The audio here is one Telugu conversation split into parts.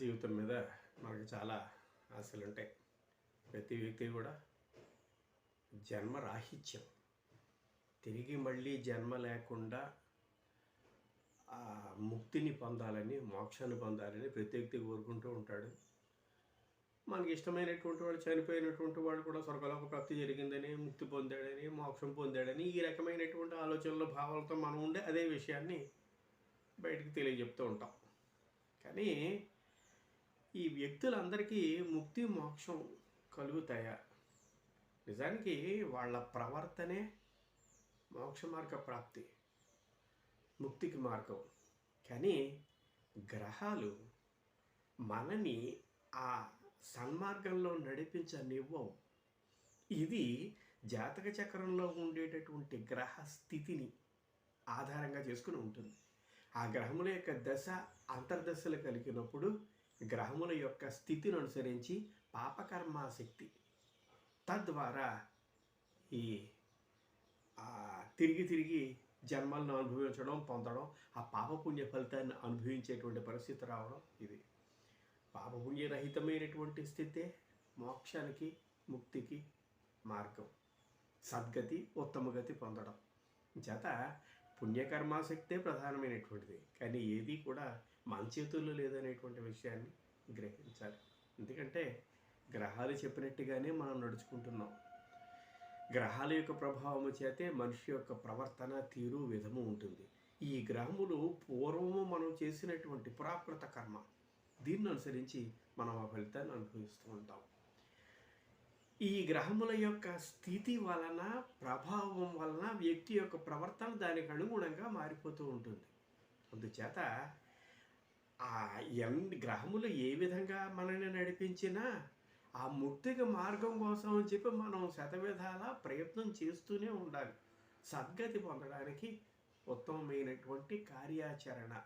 జీవితం మీద మనకు చాలా ఆశలు ఉంటాయి. ప్రతి వ్యక్తి కూడా జన్మ రాహిత్యం. తిరిగి మళ్ళీ జన్మ లేకుండా ముక్తిని పొందాలని మోక్షాన్ని పొందాలని ప్రతి వ్యక్తి కోరుకుంటూ ఉంటాడు. మనకి ఇష్టమైనటువంటి వాడు చనిపోయినటువంటి వాడు కూడా స్వర్గలోక ప్రాప్తి జరిగిందని ముక్తి పొందాడని మోక్షం పొందాడని ఈ రకమైనటువంటి ఆలోచనలు భావాలతో మనం ఉండే అదే విషయాన్ని బయటకు తెలియజెప్తూ ఉంటాం. కానీ ఈ వ్యక్తులందరికీ ముక్తి మోక్షం కలుగుతాయా? నిజానికి వాళ్ళ ప్రవర్తనే మోక్ష మార్గ ప్రాప్తి ముక్తికి మార్గం. కానీ గ్రహాలు మనని ఆ సన్మార్గంలో నడిపించనివ్వవు. ఇది జాతక చక్రంలో ఉండేటటువంటి గ్రహ స్థితిని ఆధారంగా చేసుకుని ఉంటుంది. ఆ గ్రహముల యొక్క దశ అంతర్దశలు కలిగినప్పుడు గ్రహముల యొక్క స్థితిని అనుసరించి పాపకర్మాశక్తి తద్వారా ఈ తిరిగి తిరిగి జన్మలను అనుభవించడం పొందడం ఆ పాపపుణ్య ఫలితాన్ని అనుభవించేటువంటి పరిస్థితి రావడం ఇది. పాపపుణ్యరహితమైనటువంటి స్థితే మోక్షానికి ముక్తికి మార్గం. సద్గతి ఉత్తమ గతి పొందడం. చేత పుణ్యకర్మాసక్తే ప్రధానమైనటువంటిది. కానీ ఏది కూడా మన చేతుల్లో లేదనేటువంటి విషయాన్ని గ్రహించాలి. ఎందుకంటే గ్రహాలు చెప్పినట్టుగానే మనం నడుచుకుంటున్నాం. గ్రహాల యొక్క ప్రభావము చేతే మనిషి యొక్క ప్రవర్తన తీరు విధము ఉంటుంది. ఈ గ్రహములు పూర్వము మనం చేసినటువంటి పురాకృత కర్మ. దీన్ని అనుసరించి మనం ఆ ఫలితాన్ని అనుభవిస్తూ ఉంటాం. ఈ గ్రహముల యొక్క స్థితి వలన ప్రభావం వలన వ్యక్తి యొక్క ప్రవర్తన దానికి అనుగుణంగా మారిపోతూ ఉంటుంది. అందుచేత ఆ ఎన్ గ్రహములు ఏ విధంగా మనల్ని నడిపించినా ఆ ముక్తికి మార్గం కోసం అని చెప్పి మనం శతవిధాల ప్రయత్నం చేస్తూనే ఉండాలి. సద్గతి పొందడానికి ఉత్తమమైనటువంటి కార్యాచరణ.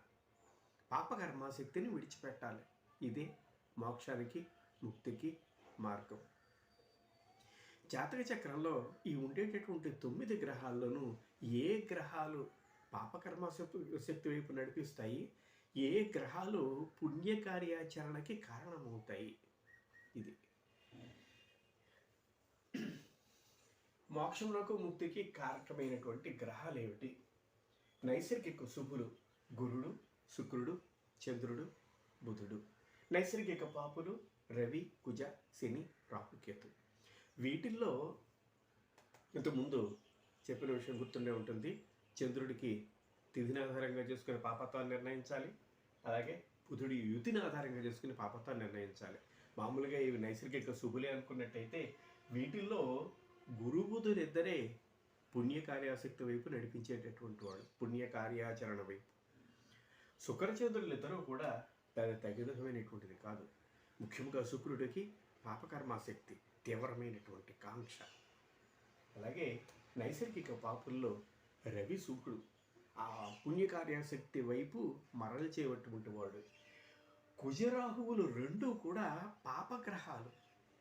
పాపకర్మాశక్తిని విడిచిపెట్టాలి. ఇదే మోక్షానికి ముక్తికి మార్గం. జాతక చక్రంలో ఈ ఉండేటటువంటి తొమ్మిది గ్రహాల్లోనూ ఏ గ్రహాలు పాపకర్మ శక్తి వైపు నడిపిస్తాయి? ఏ గ్రహాలు పుణ్య కార్యాచరణకి కారణమవుతాయి? ఇది. మోక్షంలోకి ముక్తికి కారకమైనటువంటి గ్రహాలు ఏమిటి? నైసర్గిక శుభులు గురుడు శుక్రుడు చంద్రుడు బుధుడు. నైసర్గిక పాపులు రవి కుజ శని రాహుకేతు. వీటిల్లో ఇంతకుముందు చెప్పిన విషయం గుర్తుండే ఉంటుంది. చంద్రుడికి తిథిని ఆధారంగా చేసుకుని పాపత్వాన్ని నిర్ణయించాలి. అలాగే బుధుడి యుతిని ఆధారంగా చేసుకుని పాపత్వాన్ని నిర్ణయించాలి. మామూలుగా ఇవి నైసర్గిక శుభులే అనుకున్నట్టయితే వీటిల్లో గురు పుణ్యకార్యాసక్తి వైపు నడిపించేటటువంటి వాడు పుణ్యకార్యాచరణ వైపు. శుక్రచంద్రులిద్దరూ కూడా దాని తగినమైనటువంటిది కాదు. ముఖ్యంగా శుక్రుడికి పాపకర్మాసక్తి. తీవ్రమైనటువంటి కాంక్ష. అలాగే నైసర్గిక పాపుల్లో రవి శుక్రుడు ఆ పుణ్యకార్యాశక్తి వైపు మరల్చేటువంటి వాడు. కుజరాహువులు రెండు కూడా పాపగ్రహాలు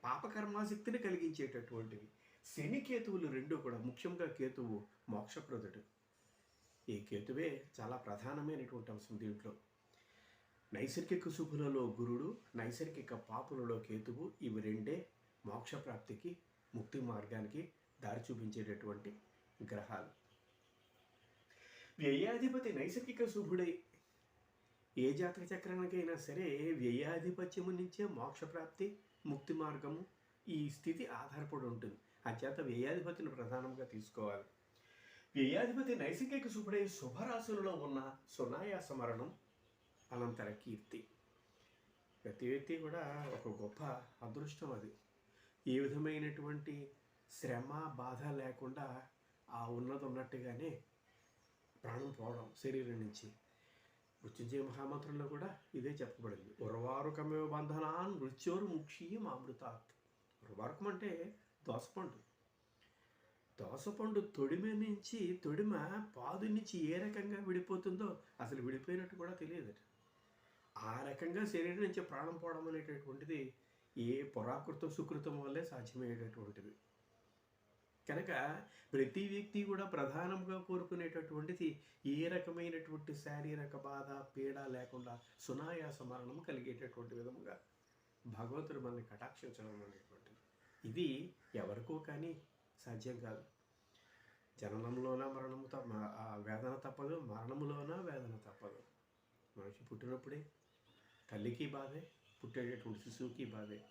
పాపకర్మాశక్తిని కలిగించేటటువంటివి. శని కేతువులు రెండు కూడా ముఖ్యంగా కేతువు మోక్షప్రదుడు. ఈ కేతువే చాలా ప్రధానమైనటువంటి అంశం దీంట్లో. నైసర్గిక శుభులలో గురుడు నైసర్గిక పాపులలో కేతువు ఇవి రెండే మోక్షప్రాప్తికి ముక్తి మార్గానికి దారి చూపించేటటువంటి గ్రహాలు. వ్యయాధిపతి నైసర్గిక శుభుడై ఏ జాతక చక్రానికైనా సరే వ్యయాధిపత్యము నుంచే మోక్షప్రాప్తి ముక్తి మార్గము ఈ స్థితి ఆధారపడి ఉంటుంది. అంచేత వ్యయాధిపతిని ప్రధానంగా తీసుకోవాలి. వ్యయాధిపతి నైసర్గిక శుభుడై శుభరాశులలో ఉన్న సునాయాస మరణం అనంతర కీర్తి. ప్రతి వ్యక్తి కూడా ఒక గొప్ప అదృష్టం అది. ఏ విధమైనటువంటి శ్రమ బాధ లేకుండా ఆ ఉన్నది ఉన్నట్టుగానే ప్రాణం పోవడం శరీరం నుంచి. మృత్యుంజయ మహామంత్రంలో కూడా ఇదే చెప్పబడింది. ఉరవారుకమేవ బంధనాన్ మృత్యోరు ముక్షీయం అమృతాత్. ఉరవారకం అంటే దోసపండు. దోసపండు తొడిమ నుంచి తొడిమ పాదు నుంచి ఏ రకంగా విడిపోతుందో అసలు విడిపోయినట్టు కూడా తెలియదు. ఆ రకంగా శరీరం నుంచి ప్రాణం పోవడం అనేటటువంటిది ఏ పురాకృతం సుకృతం వల్లే సాధ్యమయ్యేటటువంటిది. కనుక ప్రతి వ్యక్తి కూడా ప్రధానంగా కోరుకునేటటువంటిది ఏ రకమైనటువంటి శారీరక బాధ పీడ లేకుండా సునాయాస మరణం కలిగేటటువంటి విధముగా భగవంతుడు మనల్ని కటాక్షించడం అనేటువంటిది. ఇది ఎవరికో కానీ సాధ్యం కాదు. జననంలోన మరణము మ- ఆ వేదన తప్పదు మరణములోన వేదన తప్పదు. మనిషి పుట్టినప్పుడే తల్లికి బాధే. పుట్టేటటువంటి శిశువుకి బాధే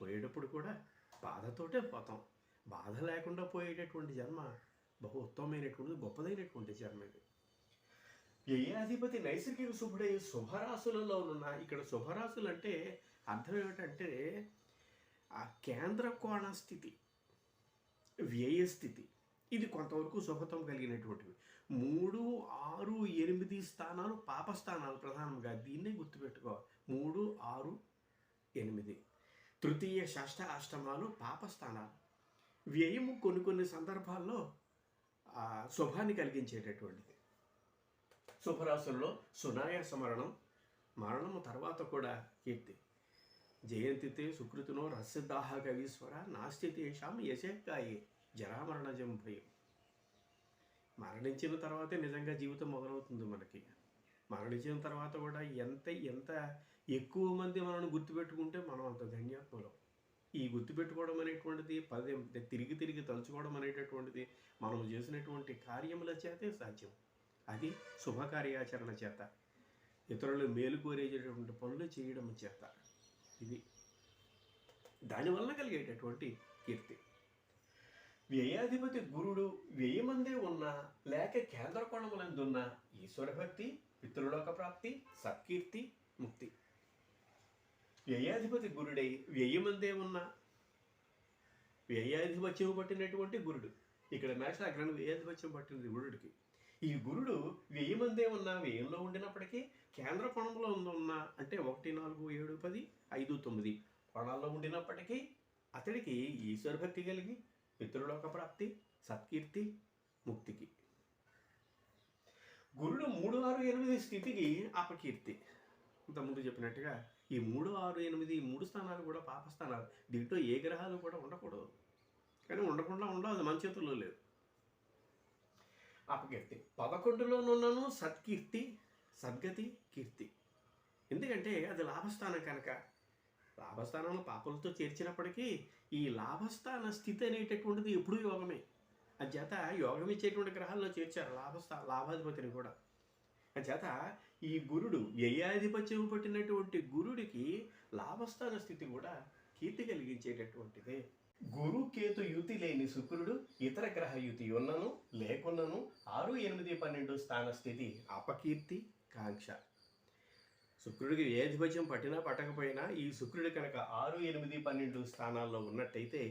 పోయేటప్పుడు కూడా బాధతోటే పోతాం. బాధ లేకుండా పోయేటటువంటి జన్మ బహు ఉత్తమమైనటువంటి గొప్పదైనటువంటి జన్మ ఇది. వ్యయాధిపతి నైసర్గిక శుభుడై శుభరాశులలో ఉన్న ఇక్కడ శుభరాశులు అంటే అర్థం ఏమిటంటే ఆ కేంద్ర కోణ స్థితి వ్యయ స్థితి. ఇది కొంతవరకు శుభత్వం కలిగినటువంటివి. మూడు ఆరు ఎనిమిది స్థానాలు పాప స్థానాలు ప్రధానంగా. దీన్నే గుర్తుపెట్టుకోవాలి. మూడు ఆరు ఎనిమిది. తృతీయ షష్ఠ అష్టమాలు పాపస్థానాలు. వ్యయము కొన్ని కొన్ని సందర్భాల్లో శుభాన్ని కలిగించేటటువంటిది. శుభరాశుల్లో సునాయాస మరణం మరణము తర్వాత కూడా కీర్తి. జయంతితే సుకృతినో రస్యదాహ కవీశ్వర నాస్తి తేషాం యశక్కాయే జరామరణజం భయం మరణించిన తర్వాతే నిజంగా జీవితం మొదలవుతుంది మనకి. మరణించిన తర్వాత కూడా ఎంత ఎంత ఎక్కువ మంది మనల్ని గుర్తుపెట్టుకుంటే మనం అంత ధన్యాత్మలం. ఈ గుర్తుపెట్టుకోవడం అనేటువంటిది పదే తిరిగి తిరిగి తలుచుకోవడం అనేటటువంటిది మనం చేసినటువంటి కార్యముల చేతే సాధ్యం. అది శుభకార్యాచరణ చేత ఇతరులు మేలు కోరేటటువంటి పనులు చేయడం చేత. ఇది దానివల్ల కలిగేటటువంటి కీర్తి. వ్యయాధిపతి గురుడు వ్యయమందే ఉన్న లేక కేంద్ర కోణములందున్న ఈశ్వర భక్తి పితృలోక ప్రాప్తి సత్కీర్తి ముక్తి. వ్యయాధిపతి గురుడై వ్యయమందే ఉన్న వ్యయాధిపత్యం పట్టినటువంటి గురుడు. ఇక్కడ మేష అగ్రహం వ్యయాధిపత్యం పట్టినది గురుడికి. ఈ గురుడు వ్యయమందే ఉన్న వ్యయంలో ఉండినప్పటికీ కేంద్ర కోణంలో ఉన్న అంటే ఒకటి నాలుగు ఏడు పది ఐదు తొమ్మిది కోణాల్లో ఉండినప్పటికీ అతడికి ఈశ్వర భక్తి కలిగి పితృలోక ప్రాప్తి సత్కీర్తి ముక్తికి. గురుడు మూడు ఆరు ఎనిమిది స్థితికి అపకీర్తి. ఇంతకుముందు చెప్పినట్టుగా ఈ మూడు ఆరు ఎనిమిది ఈ మూడు స్థానాలు కూడా పాపస్థానాలు. దీంట్లో ఏ గ్రహాలు కూడా ఉండకూడదు. కానీ ఉండకుండా ఉండవు అది మన చేతుల్లో లేదు. అపకీర్తి. పదకొండులోనున్నాను సత్కీర్తి సద్గతి కీర్తి. ఎందుకంటే అది లాభస్థానం కనుక. లాభస్థానంలో పాపలతో చేర్చినప్పటికీ ఈ లాభస్థాన స్థితి అనేటటువంటిది ఎప్పుడూ యోగమే. అంచేత యోగం ఇచ్చేటువంటి గ్రహాల్లో చేర్చారు లాభస్థా లాభాధిపతిని కూడా. చేత ఈ గురుడు వ్యయాధిపత్యం పట్టినటువంటి గురుడికి లాభస్థాన స్థితి కూడా కీర్తి కలిగించేటటువంటిదే. గురు కేతు యుతి లేని శుక్రుడు ఇతర గ్రహ యుతి ఉన్నను లేకున్నను ఆరు ఎనిమిది పన్నెండు స్థాన స్థితి అపకీర్తి కాంక్ష. శుక్రుడికి వ్యయాధిపత్యం పట్టినా పట్టకపోయినా ఈ శుక్రుడు కనుక ఆరు ఎనిమిది పన్నెండు స్థానాల్లో ఉన్నట్టయితే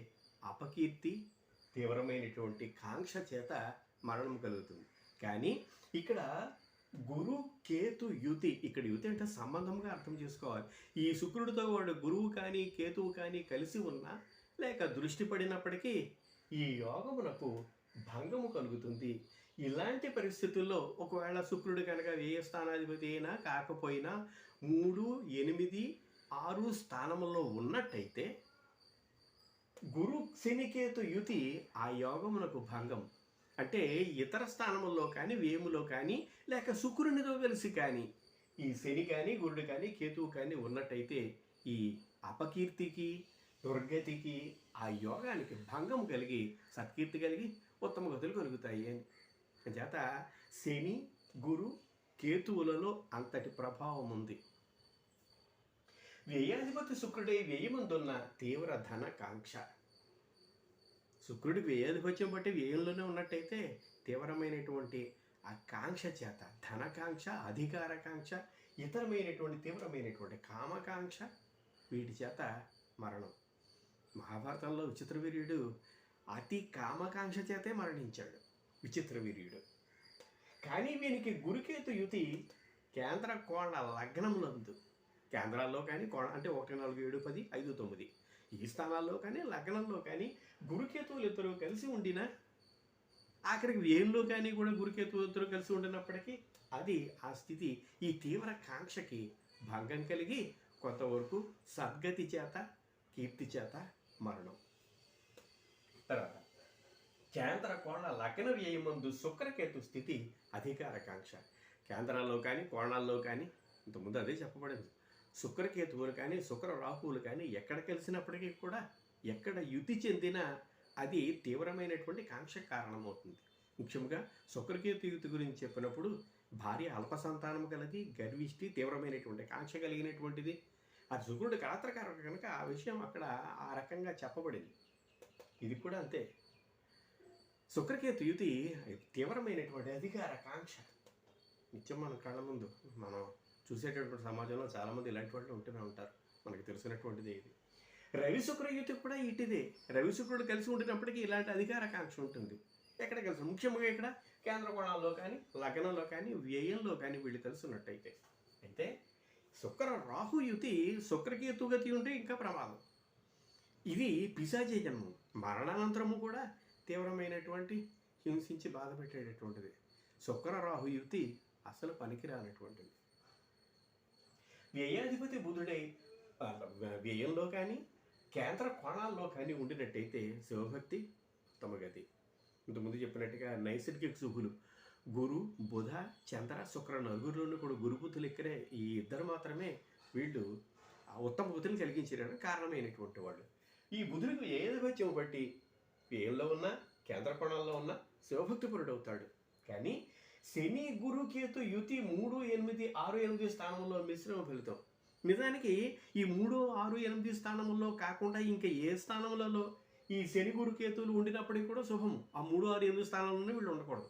అపకీర్తి తీవ్రమైనటువంటి కాంక్ష చేత మరణం కలుగుతుంది. కానీ ఇక్కడ గురు కేతు యుతి. ఇక్కడ యుతి అంటే సంబంధంగా అర్థం చేసుకోవాలి. ఈ శుక్రుడితో వాడు గురువు కానీ కేతువు కానీ కలిసి ఉన్నా లేక దృష్టి పడినప్పటికీ ఈ యోగమునకు భంగము కలుగుతుంది. ఇలాంటి పరిస్థితుల్లో ఒకవేళ శుక్రుడు కనుక వ్యయ స్థానాధిపతి అయినా కాకపోయినా మూడు ఎనిమిది ఆరు స్థానంలో ఉన్నట్టయితే గురు శనికేతు యుతి ఆ యోగమునకు భంగం. అంటే ఇతర స్థానముల్లో కానీ వేములో కానీ లేక శుక్రునితో కలిసి కానీ ఈ శని కానీ గురుడు కానీ కేతువు కానీ ఉన్నట్టయితే ఈ అపకీర్తికి దుర్గతికి ఆ యోగానికి భంగం కలిగి సత్కీర్తి కలిగి ఉత్తమ గతులు కలుగుతాయి. అని చేత శని గురు కేతువులలో అంతటి ప్రభావం ఉంది. వ్యయాధిపతి శుక్రుడే వ్యయముందున్న తీవ్ర ధన కాంక్ష. శుక్రుడి వ్యయాధిపత్యం బట్టి వ్యయంలోనే ఉన్నట్టయితే తీవ్రమైనటువంటి ఆ కాంక్ష చేత ధనకాంక్ష అధికారకాంక్ష ఇతరమైనటువంటి తీవ్రమైనటువంటి కామకాంక్ష వీటి చేత మరణం. మహాభారతంలో విచిత్ర వీర్యుడు అతి కామకాంక్ష చేతే మరణించాడు. విచిత్ర వీర్యుడు. కానీ వీనికి గురుకేతు యుతి కేంద్ర కోణ లగ్నములందు కేంద్రాల్లో కానీ కోణ అంటే ఒకటి నాలుగు ఏడు పది ఐదు తొమ్మిది. ఈ స్థానాల్లో కానీ లగ్నంలో కానీ గురుకేతువులు ఇద్దరు కలిసి ఉండిన ఆఖరికి వ్యయంలో కానీ కూడా గురుకేతువులు ఇద్దరు కలిసి ఉండినప్పటికీ అది ఆ స్థితి ఈ తీవ్ర కాంక్షకి భంగం కలిగి కొంతవరకు సద్గతి చేత కీర్తి చేత మరణం. తర్వాత కేంద్ర కోణ లగ్న వ్యయమందు శుక్రకేతు స్థితి అధికారకాంక్ష కేంద్రాల్లో కానీ కోణాల్లో కానీ ఇంతకుముందు అదే చెప్పబడింది. శుక్రకేతువులు కానీ శుక్ర రాహువులు కానీ ఎక్కడ కలిసినప్పటికీ కూడా ఎక్కడ యుతి చెందినా అది తీవ్రమైనటువంటి కాంక్ష కారణమవుతుంది. ముఖ్యంగా శుక్రకేతు యుతి గురించి చెప్పినప్పుడు భార్య అల్ప సంతానం కలది గర్విష్టి తీవ్రమైనటువంటి కాంక్ష కలిగినటువంటిది. అది శుక్రుడు కాత్రకారక కనుక ఆ విషయం అక్కడ ఆ రకంగా చెప్పబడింది. ఇది కూడా అంతే. శుక్రకేతు యుతి తీవ్రమైనటువంటి అధికార కాంక్ష. నిత్యం మన కళ్ళ ముందు మనం చూసేటటువంటి సమాజంలో చాలామంది ఇలాంటి వాళ్ళు ఉంటూనే ఉంటారు. మనకు తెలిసినటువంటిది ఇది. రవి శుక్ర యుతి కూడా ఇటుదే. రవి శుక్రుడు కలిసి ఉండేటప్పటికీ ఇలాంటి అధికారాకాంక్ష ఉంటుంది. ఎక్కడ కలిసి ముఖ్యంగా ఇక్కడ కేంద్ర కోణాల్లో కానీ లగ్నంలో కానీ వ్యయంలో కానీ వీళ్ళు కలిసి ఉన్నట్టయితే. అయితే శుక్ర రాహు యుతి శుక్రకి గతి ఉంటే ఇంకా ప్రమాదం. ఇది పిశాచే జన్మం. మరణానంతరము కూడా తీవ్రమైనటువంటి హింసించి బాధ పెట్టేటటువంటిది. శుక్ర రాహు యుతి అసలు పనికిరానటువంటిది. వ్యయాధిపతి బుధుడై వ్యయంలో కానీ కేంద్ర కోణాల్లో కానీ ఉండినట్టయితే శివభక్తి ఉత్తమ గతి. ఇంతకుముందు చెప్పినట్టుగా నైసర్గిక శుభులు గురు బుధ చంద్ర శుక్ర నలుగురిలోనూ కూడా గురుబుద్ధులు ఇక్కడే ఈ ఇద్దరు మాత్రమే వీళ్ళు ఆ ఉత్తమ బుద్ధులు కలిగించడానికి కారణమైనటువంటి వాళ్ళు. ఈ బుధుడికి ఏదవచ్చం బట్టి వ్యయంలో ఉన్న కేంద్ర కోణాల్లో ఉన్న శివభక్తిపరుడు అవుతాడు కానీ శని గురు కేతు యుతి మూడు ఎనిమిది ఆరు ఎనిమిది స్థానంలో మిశ్రమ ఫలితం. నిజానికి ఈ మూడు ఆరు ఎనిమిది స్థానంలో కాకుండా ఇంకా ఏ స్థానములలో ఈ శని గురు కేతువులు ఉండినప్పటికీ కూడా శుభము. ఆ మూడు ఆరు ఎనిమిది స్థానాల్లోనే వీళ్ళు ఉండకూడదు.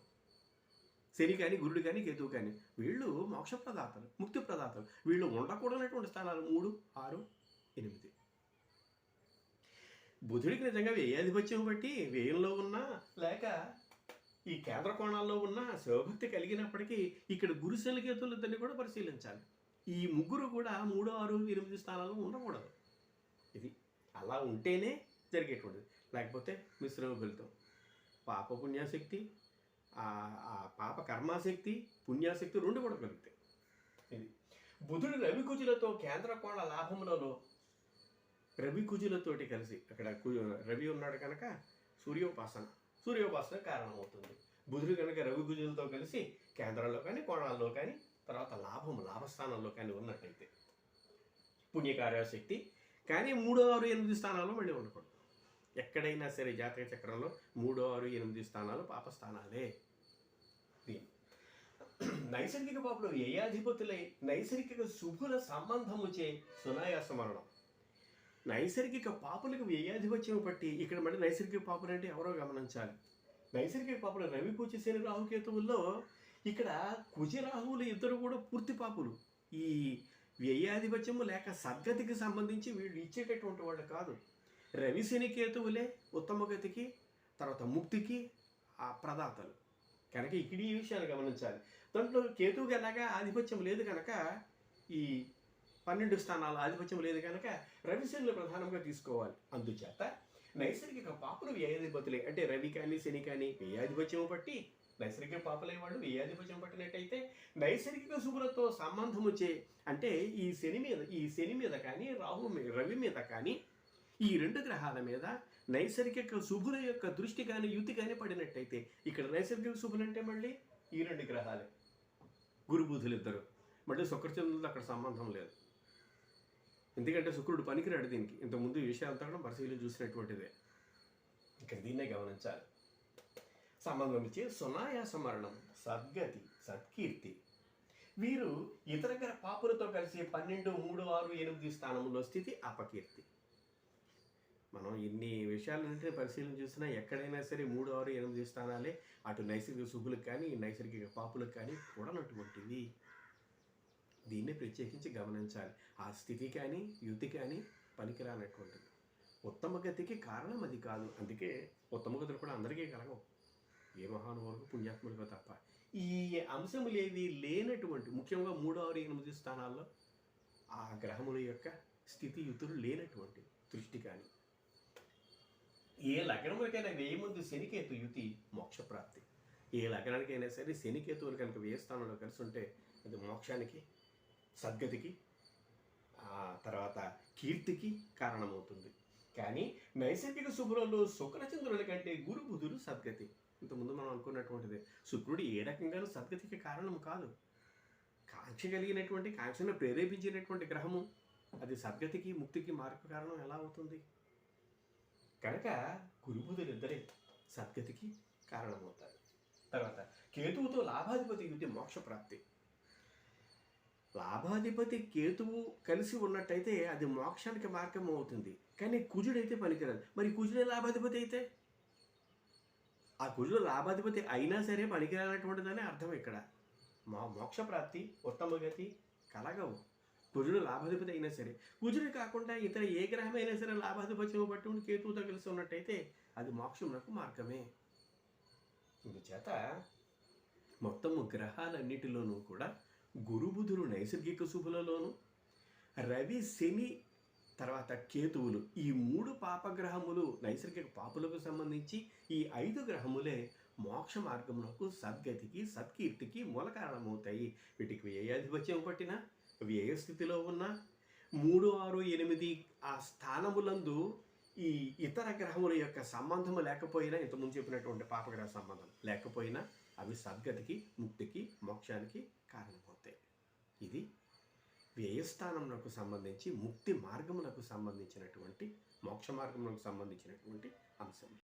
శని కానీ గురుడు కానీ కేతువు కానీ వీళ్ళు మోక్ష ప్రదాతలు ముక్తి ప్రదాతలు వీళ్ళు ఉండకూడనటువంటి స్థానాలు మూడు ఆరు ఎనిమిది. బుధుడికి నిజంగా వ్యయాధిపత్యం బట్టి వ్యయంలో ఉన్నా లేక ఈ కేంద్ర కోణాల్లో ఉన్న శివభక్తి కలిగినప్పటికీ ఇక్కడ గురు శనికేతులిద్దరిని కూడా పరిశీలించాలి. ఈ ముగ్గురు కూడా మూడు ఆరు ఎనిమిది స్థానాల్లో ఉండకూడదు. ఇది అలా ఉంటేనే జరిగేటువంటిది. లేకపోతే మిశ్రమ ఫలితం పాప పుణ్యాశక్తి ఆ పాప కర్మాశక్తి పుణ్యాశక్తి రెండు కూడా కలుగుతాయి ఇది బుధుడు రవి కుజులతో కేంద్ర కోణ లాభములలో రవి కుజులతోటి కలిసి అక్కడ కు- రవి ఉన్నాడు కనుక సూర్యోపాసన. సూర్యోపాసన కారణమవుతుంది. బుధుడు కనుక రవి గుజులతో కలిసి కేంద్రాల్లో కానీ కోణాల్లో కానీ తర్వాత లాభం లాభస్థానంలో కానీ ఉన్నట్టయితే పుణ్యకార్యశక్తి. కానీ మూడో ఆరు ఎనిమిది స్థానాల్లో మళ్ళీ ఉండకూడదు. ఎక్కడైనా సరే జాతక చక్రంలో మూడో ఆరు ఎనిమిది స్థానాలు పాపస్థానాలే. దీని నైసర్గిక పాపలో ఏ అధిపతులై నైసర్గిక శుభుల సంబంధముచే సునాయాస మరణం. నైసర్గిక పాపులకు వ్యయాధిపత్యం బట్టి ఇక్కడ మళ్ళీ నైసర్గిక పాపులు అంటే ఎవరో గమనించాలి. నైసర్గిక పాపులు రవి కుచి రాహుకేతువుల్లో ఇక్కడ కుజరాహువులు ఇద్దరు కూడా పూర్తి పాపులు. ఈ వ్యయాధిపత్యము లేక సద్గతికి సంబంధించి వీళ్ళు ఇచ్చేటటువంటి వాళ్ళు కాదు. రవి శనికేతువులే ఉత్తమ గతికి తర్వాత ముక్తికి ఆ ప్రదాతలు. కనుక ఇక్కడ ఈ విషయాన్ని గమనించాలి. దాంట్లో కేతువుకి ఎలాగా ఆధిపత్యం లేదు కనుక ఈ పన్నెండు స్థానాల ఆధిపత్యం లేదు కనుక రవిశనులు ప్రధానంగా తీసుకోవాలి. అందుచేత నైసర్గిక పాపలు వ్యయాధిపతులే అంటే రవి కానీ శని కానీ వ్యయాధిపత్యం బట్టి నైసర్గిక పాపులే వాళ్ళు వ్యయాధిపత్యం పట్టినట్టయితే నైసర్గిక శుభ్రతో సంబంధం వచ్చే అంటే ఈ శని మీద ఈ శని మీద కానీ రాహు మీద రవి మీద కానీ ఈ రెండు గ్రహాల మీద నైసర్గిక శుభుల యొక్క దృష్టి కానీ యుతి కానీ పడినట్టయితే ఇక్కడ నైసర్గిక శుభులు అంటే మళ్ళీ ఈ రెండు గ్రహాలే. గురుబుధులు ఇద్దరు మళ్ళీ శుక్రచంద్రులతో అక్కడ సంబంధం లేదు. ఎందుకంటే శుక్రుడు పనికిరాడు దీనికి. ఇంతకుముందు ఈ విషయాలతో కూడా పరిశీలన చూసినటువంటిదే. ఇక్కడ దీన్నే గమనించాలి. సంబంధం ఇచ్చి సునాయాస మరణం సద్గతి సత్కీర్తి. వీరు ఇతర పాపులతో కలిసి పన్నెండు మూడు ఆరు ఎనిమిది స్థానంలో స్థితి అపకీర్తి. మనం ఇన్ని విషయాలన్నింటినీ పరిశీలన చూసినా ఎక్కడైనా సరే మూడు ఆరు ఎనిమిది స్థానాలే అటు నైసర్గిక శుభులకు కానీ నైసర్గిక పాపులకు కానీ కూడనటువంటివి దీన్ని ప్రత్యేకించి గమనించాలి. ఆ స్థితి కానీ యుతి కానీ పనికిరానటువంటిది. ఉత్తమ గతికి కారణం అది కాదు. అందుకే ఉత్తమ గతులు కూడా అందరికీ కలగవు. ఏ మహానుభావులకు పుణ్యాత్ములుగా తప్ప. ఈ అంశములేవి లేనటువంటి ముఖ్యంగా మూడు ఆరు ఎనిమిది స్థానాల్లో ఆ గ్రహముల యొక్క స్థితి యుతులు లేనటువంటి దృష్టి కానీ ఏ లగ్నములకైనా వేయ ముందు శనికేతు యుతి మోక్షప్రాప్తి. ఏ లగ్నానికైనా సరే శనికేతువులు కనుక వేయ స్థానంలో కలిసి ఉంటే అది మోక్షానికి సద్గతికి తర్వాత కీర్తికి కారణమవుతుంది. కానీ నైసర్గిక శుభ్రంలో శుక్రచంద్రుల కంటే గురు బుధుడు సద్గతి. ఇంతకుముందు మనం అనుకున్నటువంటిది. శుక్రుడు ఏ రకంగానూ సద్గతికి కారణం కాదు. కాంక్ష కలిగినటువంటి కాంక్షను ప్రేరేపించినటువంటి గ్రహము. అది సద్గతికి ముక్తికి మార్గ కారణం ఎలా అవుతుంది? కనుక గురుబుధులు ఇద్దరే సద్గతికి కారణమవుతారు. తర్వాత కేతువుతో లాభాధిపతి యుద్ధి మోక్ష ప్రాప్తి లాభాధిపతి కేతువు కలిసి ఉన్నట్టయితే అది మోక్షానికి మార్గం అవుతుంది. కానీ కుజుడైతే పనికిరాదు. మరి కుజుడే లాభాధిపతి అయితే? ఆ కుజుడు లాభాధిపతి అయినా సరే పనికిరానటువంటిదని అర్థం ఇక్కడ. మా మోక్ష ప్రాప్తి ఉత్తమ గతి కలగవు. కుజుడు లాభాధిపతి అయినా సరే. కుజుడు కాకుండా ఇతర ఏ గ్రహం అయినా సరే లాభాధిపత్యం బట్టి ఉండి కేతువుతో కలిసి ఉన్నట్టయితే అది మోక్షమునకు మార్గమే. ఇందుచేత మొత్తము గ్రహాలన్నిటిలోనూ కూడా గురుబుధులు నైసర్గిక శుభులలోను రవి శని తర్వాత కేతువులు. ఈ మూడు పాపగ్రహములు నైసర్గిక పాపులకు సంబంధించి ఈ ఐదు గ్రహములే మోక్ష మార్గమునకు సద్గతికి సత్కీర్తికి మూల కారణమవుతాయి. వీటికి వ్యయాధిపత్యం పట్టిన వ్యయ స్థితిలో ఉన్న మూడు ఆరు ఎనిమిది ఆ స్థానములందు ఈ ఇతర గ్రహముల యొక్క సంబంధము లేకపోయినా ఇంతకుముందు చెప్పినటువంటి పాపగ్రహ సంబంధం లేకపోయినా అవి సద్గతికి ముక్తికి మోక్షానికి కారణమవుతాయి. ఇది వ్యయస్థానమునకు సంబంధించి ముక్తి మార్గమునకు సంబంధించినటువంటి మోక్ష మార్గములకు సంబంధించినటువంటి అంశం.